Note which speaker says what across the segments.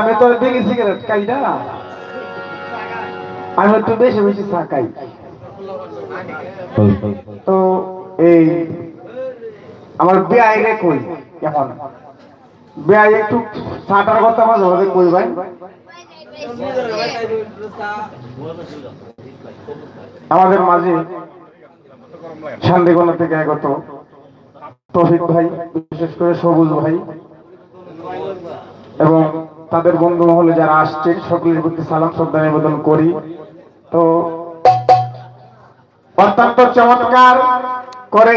Speaker 1: আমি তো বিড়ি সিগারেট খাই না। আমি একটু বেশি বেশি চা খাই। তো এই আমার বিয়াই রে কই এখন? বিয়াই একটু চাটার কথা মাঝে মাঝে কই ভাই? আমাদের মাঝে শান্তিগোনা থেকে আগত তৌফিক ভাই, বিশেষ করে সবুজ ভাই। এবং তাদের বন্ধু মহলে যারা আসছেন সকলের প্রতি সালাম শ্রদ্ধা নিবেদন করি। তো অত্যন্ত চমৎকার করে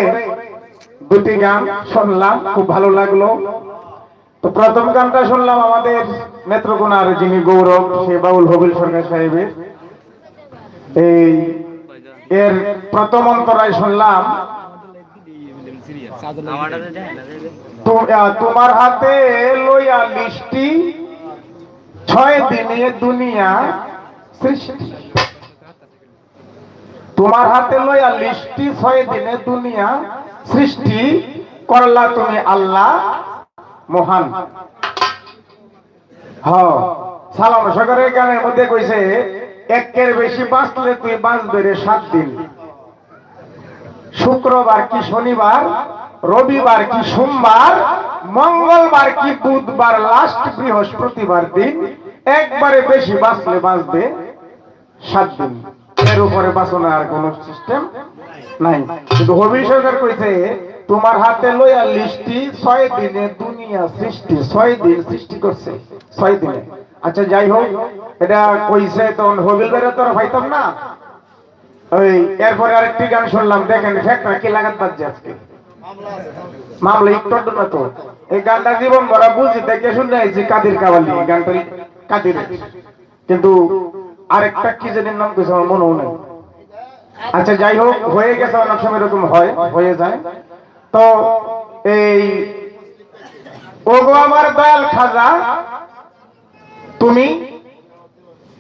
Speaker 1: দুটি গান শুনলাম খুব ভালো লাগল। তো প্রথম গানটা শুনলাম আমাদের নেত্রকোনার যিনি গৌরব সে বাউল হবিল সরকার সাহেবের। এই এর প্রথম অন্তরায় শুনলাম। তোমার হাতে লইয়া লিস্টি ছয় দিনে দুনিয়া সৃষ্টি। তোমার হাতে লইয়া লিস্টি ছয় দিনে দুনিয়া সৃষ্টি করলা তুমি আল্লাহ মহান। হ, সালাম গানের মধ্যে কইছে, একের বেশি বাঁচলে তুই বাঁচবে রে সাত দিন। শুক্রবার কি শনিবার? রবিবার কি সোমবার, মঙ্গলবার কি বুধবার লাস্ট বৃহস্পতিবার দিন, একবারে বেশি বাঁচলে বাঁচবে সাত দিন। এর উপরে বাঁচনা আর কোন সিস্টেম নাই। কিন্তু হবি সরকার কইছে, তোমার হাতে লইয়া লিস্টি ছয় দিনে দুনিয়া সৃষ্টি, ছয় দিন সৃষ্টি করছে, ছয় দিনে। আচ্ছা যাই হোক, এটা কইছে তখন হবিল বেড়ে তোর পাইতাম না? ওই, এরপরে আরেকটি গান শুনলাম, দেখেন ফ্যাক্টরা কি লাগাত বাজছে আজকে? মামলা একটু না তো এই গানটা জীবন ভরা বুঝি, দেখে শুনে আইছি কাদির এই গানটা কাদির। কিন্তু আরেকটা কি জানির নাম কইছে, আমার মনেও নেই। আচ্ছা যাই হোক, হয়ে গেছে, অনেক সময় এরকম হয়, হয়ে যায়। তো এই ওগো আমার দয়াল খাজা, তুমি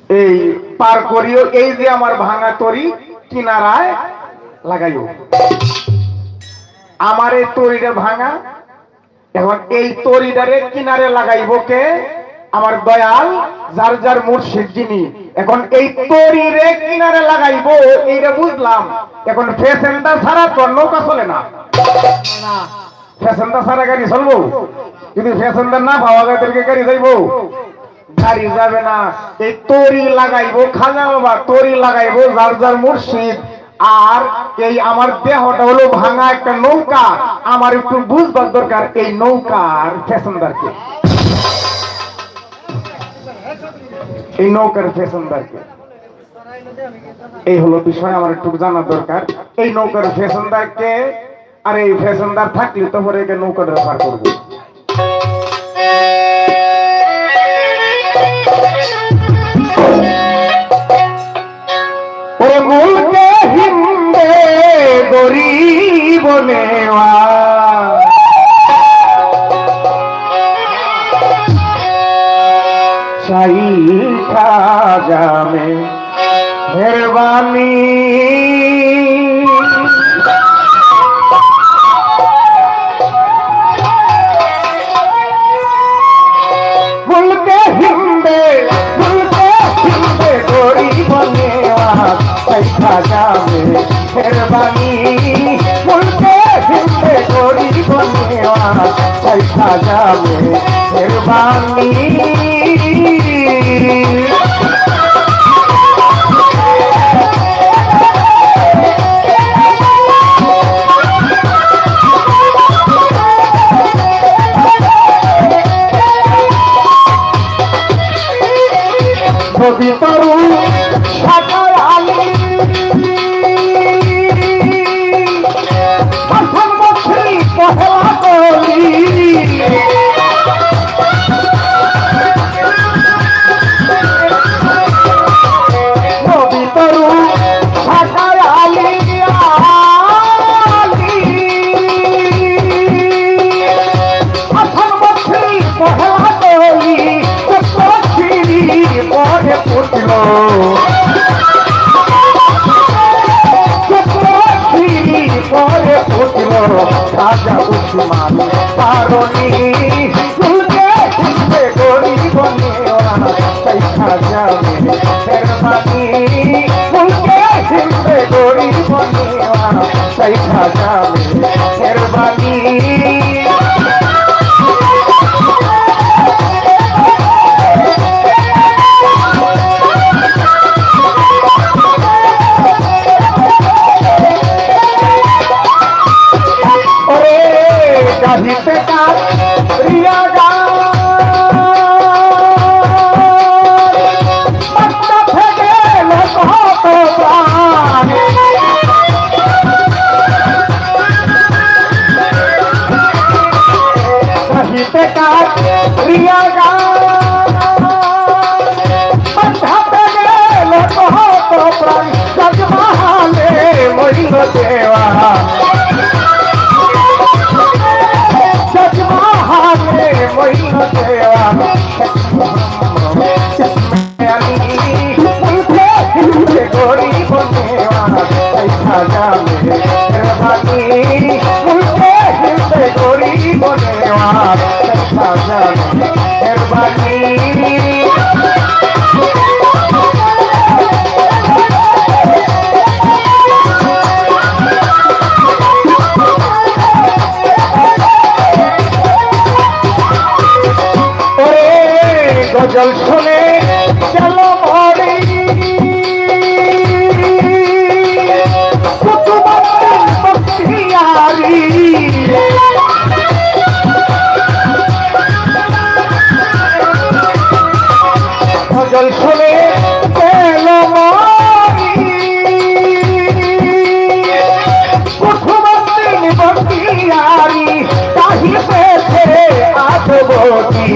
Speaker 1: এই পার করিও, এই যে আমার ভাঙা তরি, কিনারায় লাগাইও। আমার এই তরিটা ভাঙা? এখন এই তরিটারে কিনারে লাগাইব কে? আমার দয়াল, যার যার মুর্শিদ যিনি। এখন এই তরিরে কিনারে লাগাইব, এইটা বুঝলাম। এখন ফেসেনটা ছাড়া তোর নৌকা চলে না। ফেসেনটা ছাড়া গাড়ি চলবো। যদি ফেসেনটা না পাওয়া যায় তাদেরকে গাড়ি যাইবো? গাড়ি যাবে না। এই তরি লাগাইবো খাজা বাবা তরি লাগাইবো, যার যার মুর্শিদ। আর এই আমার দেহটা হলো ভাঙা একটা নৌকা। আমার একটু বুঝবার দরকার, এই নৌকার ফ্যাশনদারকে এই নৌকার ফ্যাশনদারকে এই হলো বিষয়, আমার একটু জানার দরকার। এই নৌকার ফ্যাশনদারকে আর এই ফ্যাশনদার থাকলে তো পরে একে নৌকাটা পার করব। ও মুলকে! হিন্দে গরিব নেওয়া। শাহী খাজা মে মেহরবানি মুলকে হিন্দে মুলকে হিন্দে গরিব নেওয়া। শাহী খাজা মে ফুলতে মুলকে হিন্দে গরিব নেওয়া শাহী খাজা দেখা গজল শুনে চলো মরি। কুতুবুদ্দিন বখতিয়ারি তাহি পেছে আজবতী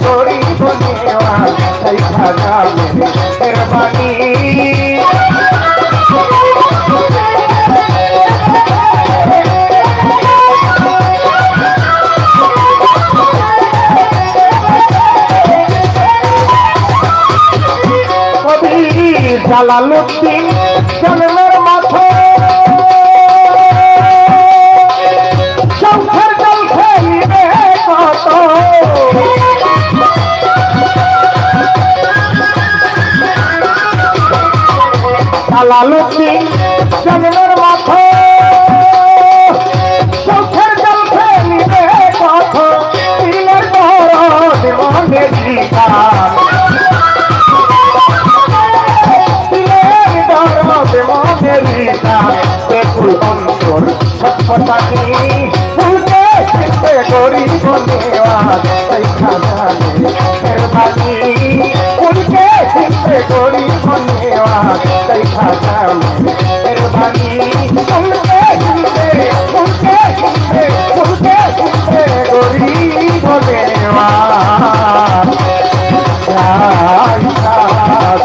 Speaker 1: তোরি দুনিয়া দেখা যাবে মেহরবানি জালালুদ্দিন জালাল জালালুদ্দিন জন্মের মাঠে সংসার জল খেলিবে কত দিলের বড় মনে জীবন দিলের দরদ মনের রিতা বেকুল অন্তর ফুলকে চিনতে করি মেহরবানি ফুলকে চিনতে করি বনেওয়া দেখা জানে মেহরবানি ফুলকে চিনতে ফুলকে চিনতে ফুলকে চিনতে করি বনেওয়া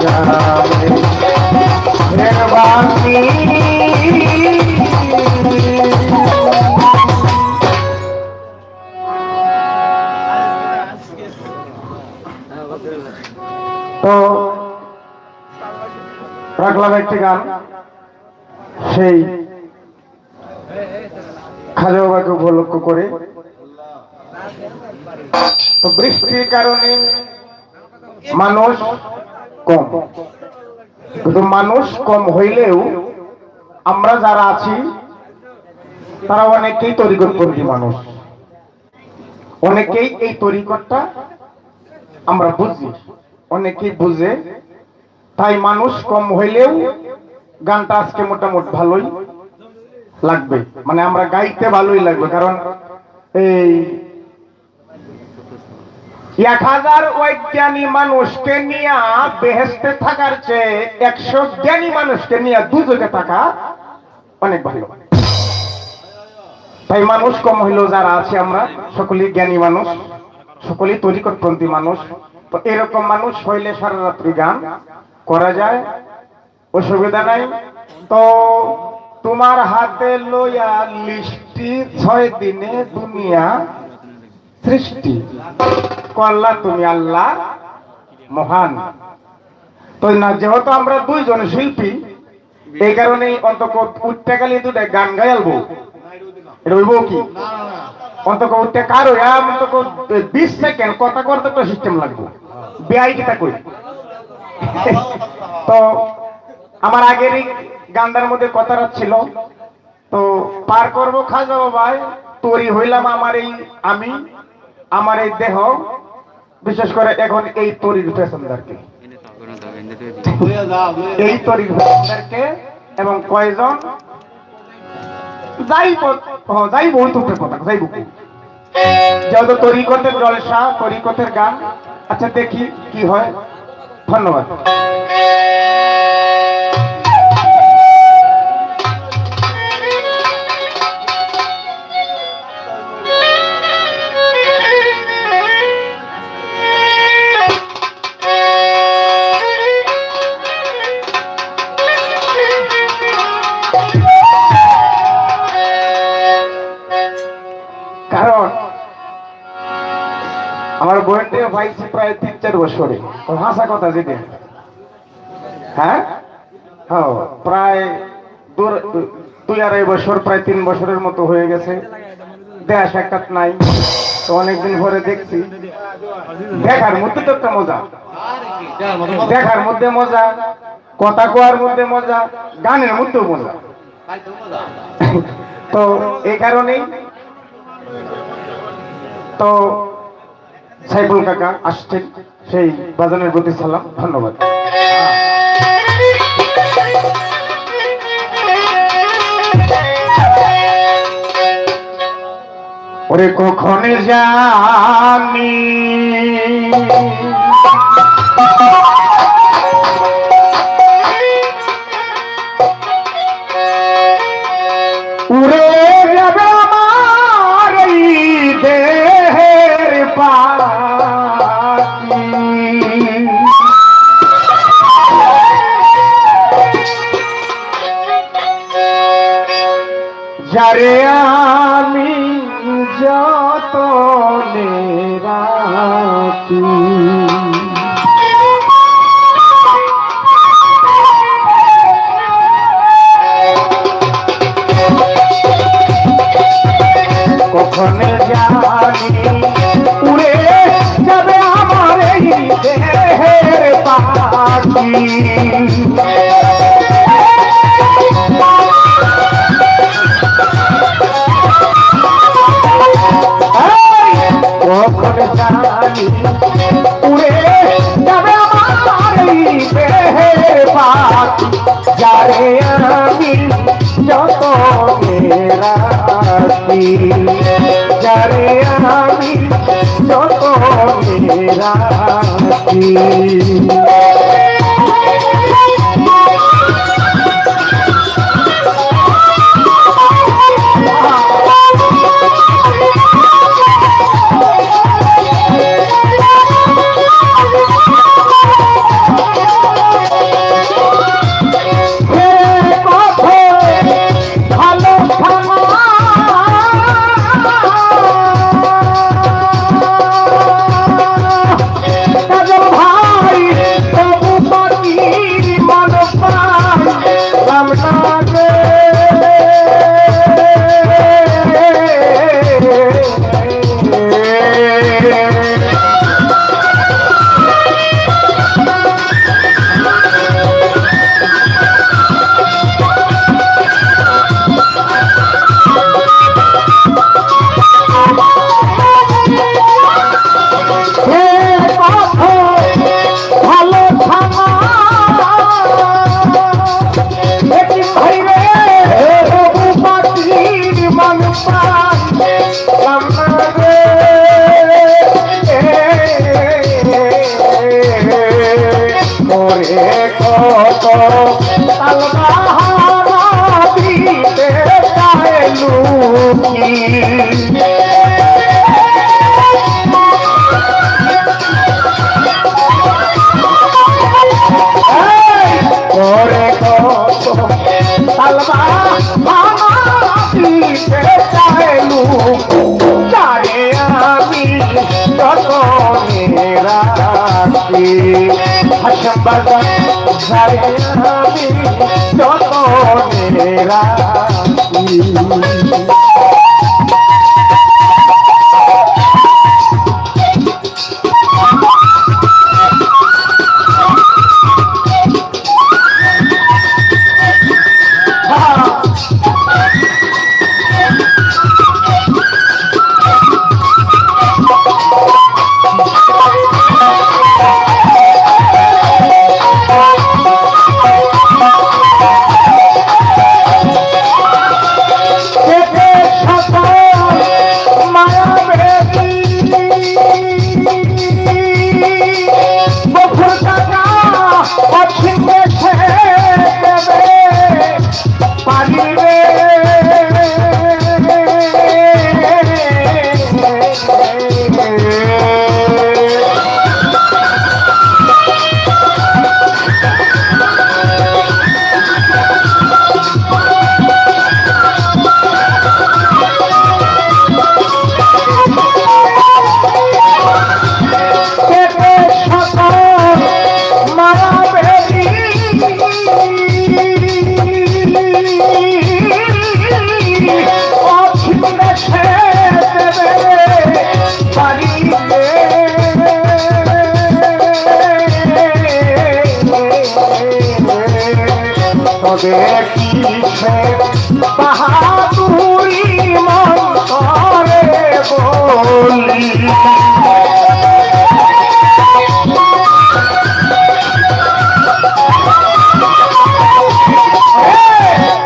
Speaker 1: যাবে রাখলাম একটি গান, সেই খাজা বাবাকে উপলক্ষ করে। তো বৃষ্টির কারণে মানুষ কম। কিন্তু মানুষ কম হইলেও আমরা যারা আছি, তারা অনেকেই তরিকতপন্থী মানুষ। অনেকেই এই তরিকতটা আমরা বুঝি। অনেকেই বুঝে তাই মানুষ কম হইলেও গানটা আজকে মোটামুটি ভালোই লাগবে। মানে আমরা গাইতে ভালোই লাগবে, কারণ এই এক হাজার অজ্ঞানী মানুষকে নিয়ে বেহেস্তে থাকার চেয়ে একশো জ্ঞানী মানুষকে নিয়ে দুযোগে থাকা অনেক ভালো। তাই মানুষ কম হইলেও যারা আছে আমরা সকলেই জ্ঞানী মানুষ, সকলেই তৈরি তরিকটপন্থী মানুষ। তো এরকম মানুষ হইলে সারা রাত্রি গান করা যায়? অসুবিধা নাই। তো তোমার হাতে লইয়া লিস্টি ছয় দিনে দুনিয়া সৃষ্টি। করলা তুমি আল্লাহ মহান। তো না, যেহেতু আমরা দুইজন শিল্পী, এই কারণেই অন্তক গেলে দুটা গান গায়ালবো এটা হইব কি? অন্তক উঠতে কার অন্তক বিশ সেকেন্ড কথা করতে সিস্টেম লাগবে। বেআই কিতা কই তো আমার আগেরই গান্দার মধ্যে কথাটা ছিল তো পার করব খাজা বাবাই তৈরি হইলাম আমার এই আমি আমার এই দেহ বিশেষ করে এখন এই তরির প্যাসেঞ্জারকে এই তরির প্যাসেঞ্জারকে এবং কয়জন? হ্যাঁ, যাইব ওই তো কথা যাইব যেহেতু তরিকতের জলসা তরিকতের গান আচ্ছা দেখি কি হয়। ধন্যবাদ। বইনটি পাইছি প্রায় তিন, চার বছরে। হাসা কথা যেটা। হ্যাঁ? হ্যাঁ প্রায় দুই আড়াই বছর, প্রায় তিন বছরের মতো হয়ে গেছে। দেয়া সাক্ষাৎ নাই। তো অনেকদিন পরে দেখছি। দেখার মধ্যে তো একটা মজা। দেখার মধ্যে মজা, কথা কোয়ার মধ্যে মজা, গানের মধ্যেও মজা। তো এই কারণেই তো সাইফুল কাকা আসছেন সেই বাজানের প্রতি সালাম ধন্যবাদ। ওরে কখন জানি উড়ে যারে আমি যত রাখি। কখন জানি উড়ে যাবে আমার এই দেহের পাখি। রাখি সারে আমি যত রাখি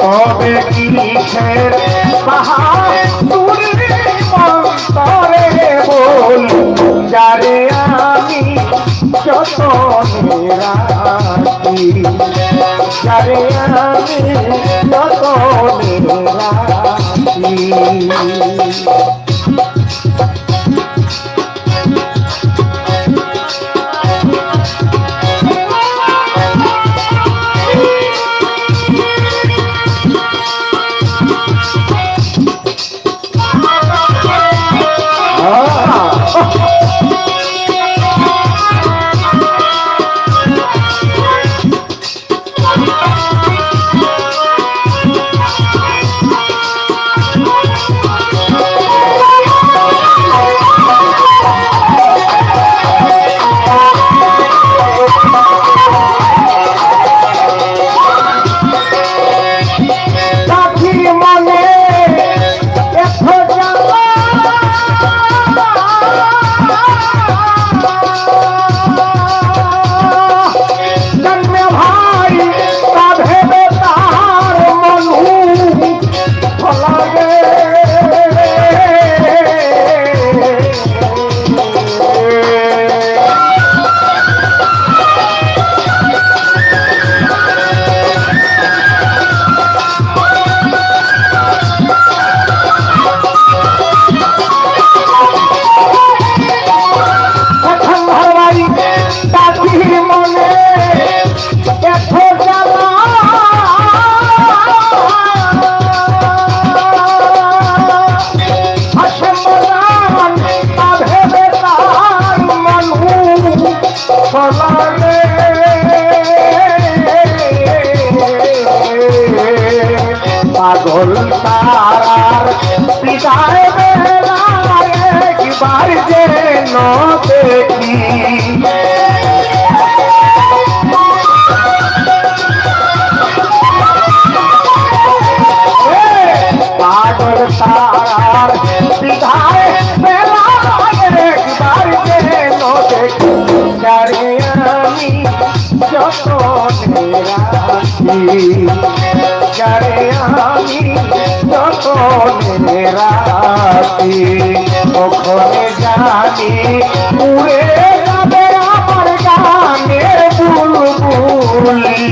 Speaker 1: হবে কিসের? পাহাড় তরে বল যারে আমি যত রাখি। যারে আমি যত রাখি। যারে আমি যতনে রাতি ওখানে জানি উড়ে যাবে আমার গানে বুলবুলি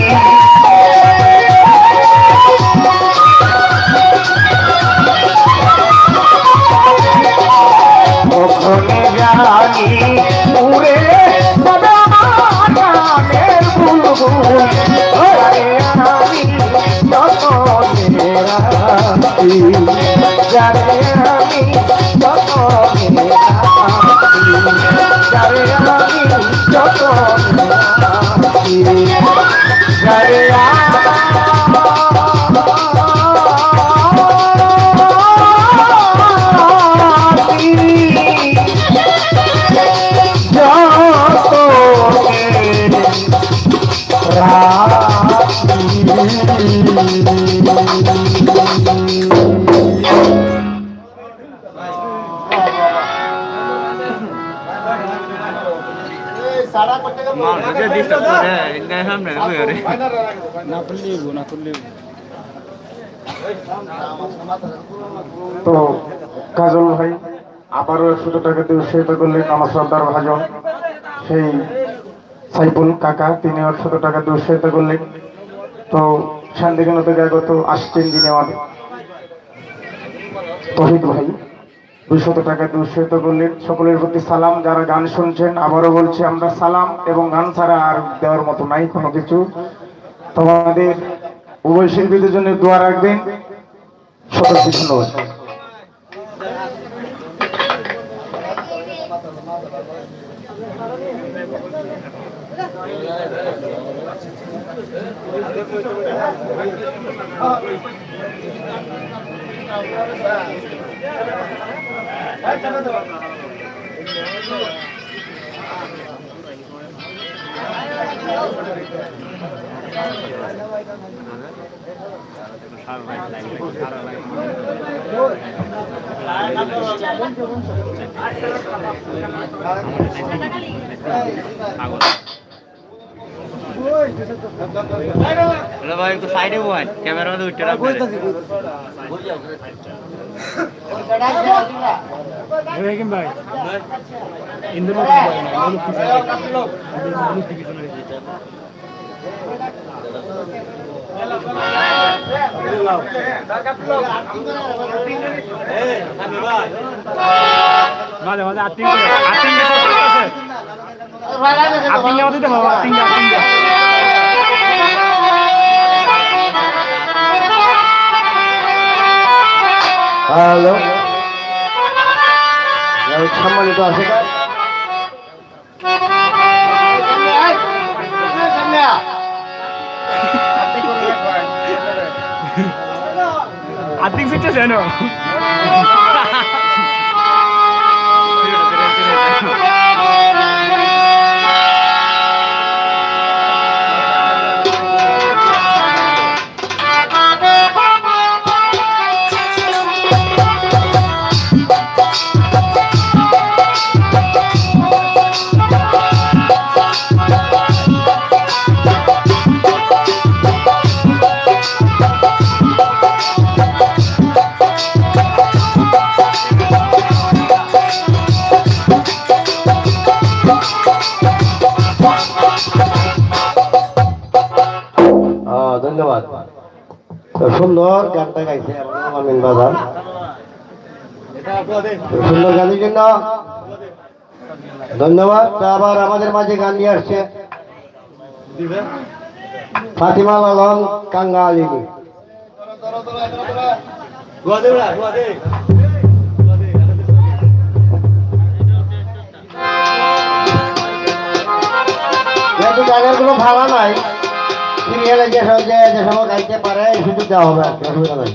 Speaker 1: ওখানে জানি উড়ে যাবে আমার গানের বুলবুলি যারে তো, কাজল ভাই, আবারও একশো টাকা দিয়ে উৎসাহিত করলেন আমার শ্রদ্ধার ভাজন। সেই সাইফুল কাকা, তিনি একশত টাকা দিয়ে উৎসাহিত করলেন তো শান্তিগুলো থেকে আগত আসছেন যিনি আমার তহিদ ভাই দুইশত টাকা দিয়ে উৎসাহিত করলেন। সকলের প্রতি সালাম। যারা গান শুনছেন, আবারও বলছি, আমরা সালাম এবং গান ছাড়া আর দেওয়ার মতো নাই, কোনো কিছু। তোমাদের উভয় শিল্পীদের জন্য দোয়া রাখবেন। ধন্যবাদ।
Speaker 2: হ্যালো ভাই একটু সাইডে বল ক্যামেরা উঠতে রাখবে
Speaker 3: মাঝে মাঝে আর্থিং আর্থিং আছে আর্থিং নেওয়া দিতে হবে আর্থিং আর্থিং
Speaker 1: হ্যালো সম্মানিত আছে
Speaker 3: আর্থিক ফিটটা জানো
Speaker 4: ধন্যবাদ। সুন্দর গানটা গাইছে আমিন বাজার সুন্দর গানের জন্য ধন্যবাদ। আবার আমাদের মাঝে গান নিয়ে আসছে। ফাতিমা আলম কাঙ্গা আলিনী যেহেতু গানের কোনো ভাড়া নাই সিরিয়ালে যে সব যে সময় গাইতে পারে শুধু দেওয়া হবে আর কি, অসুবিধা নাই।